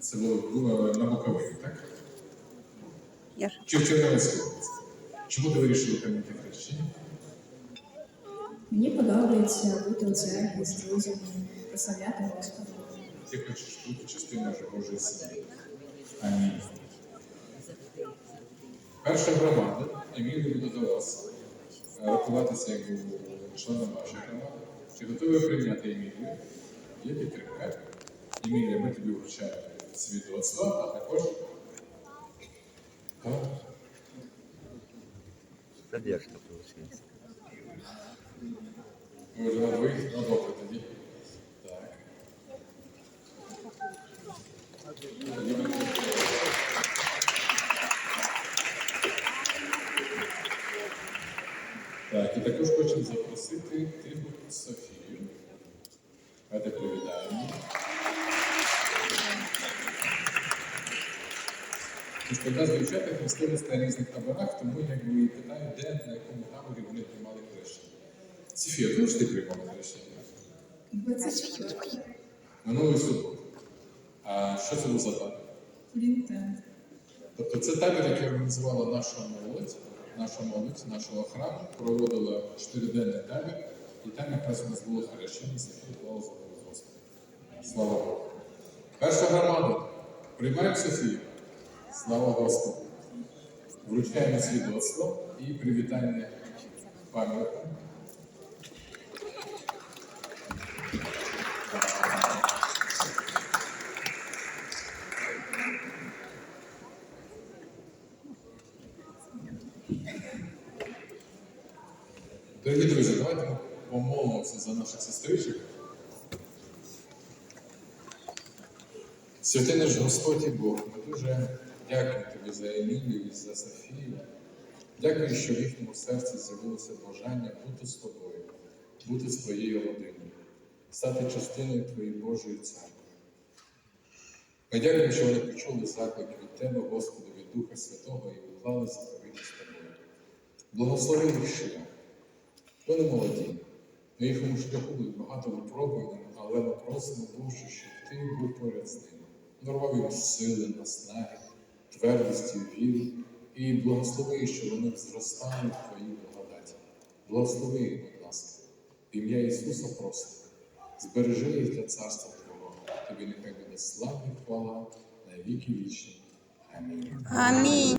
Це було е, на Буковині, так? Я Чи в Чернівецькій області? Чому ти вирішили прийняти хрещення? Мені подобається бути у церкві з друзями, прославляти Господа. Ти хочеш бути частиною Божої сім'ї. Амінь. Перша громада, Емілія буде до вас е, рахуватися як членом вашої громади. Чи готові прийняти Емілію? Є підтримка. Емілія, ми тобі вручаємо свідоцтво, а також Задержка получилась. Ви вже на двоїх? Ну добре тоді. Так. Так, і також хочемо запросити Тиху Софію. Давайте привітаємо. Господа з дівчата хрестились на різних таборах, тому якби і питаю, де на якому таборі вони приймали хрещення. Софія, тому ж ти приймала хрещення? 24. Минулої суботи. А що це був за табір? Лінтен. Тобто це табір, який організувала наша молодь, наша молодь нашого храму, проводила чотириденний табір, і там якраз у нас було хрещення Софії Слава Господа. Слава Богу. Перша громада. Приймаємо Софію. Слава Господу. Вручаємо свідоцтво і привітання пам'ятникам. Дорогі друзі, давайте помолимося за наших сестричок. Святий наш Господь і Бог, ми дуже дякуємо Тобі за Емілію і за Софію. Дякую, що в їхньому серці з'явилося бажання бути з тобою, бути з твоєю родиною, стати частиною Твоєї Божої церкви. Ми дякуємо, що вони почули заклик від Тебе, Господи, від Духа Святого і уклали заповіді з тобою. Благослови їх шлях. Вони молоді. На їхньому шляху будуть багато випробувань, але ми просимо Боже, щоб ти був поряд з ними. Дарував їм сили, наснаги, твердості, віри і благослови, щоб вони зростали в твоїй благодаті. Благослови їх, будь ласка. Ім'я Ісуса просимо. Збережи їх для царства Твого. Тобі нехай буде слава і хвала на віки вічні. Амінь. амінь.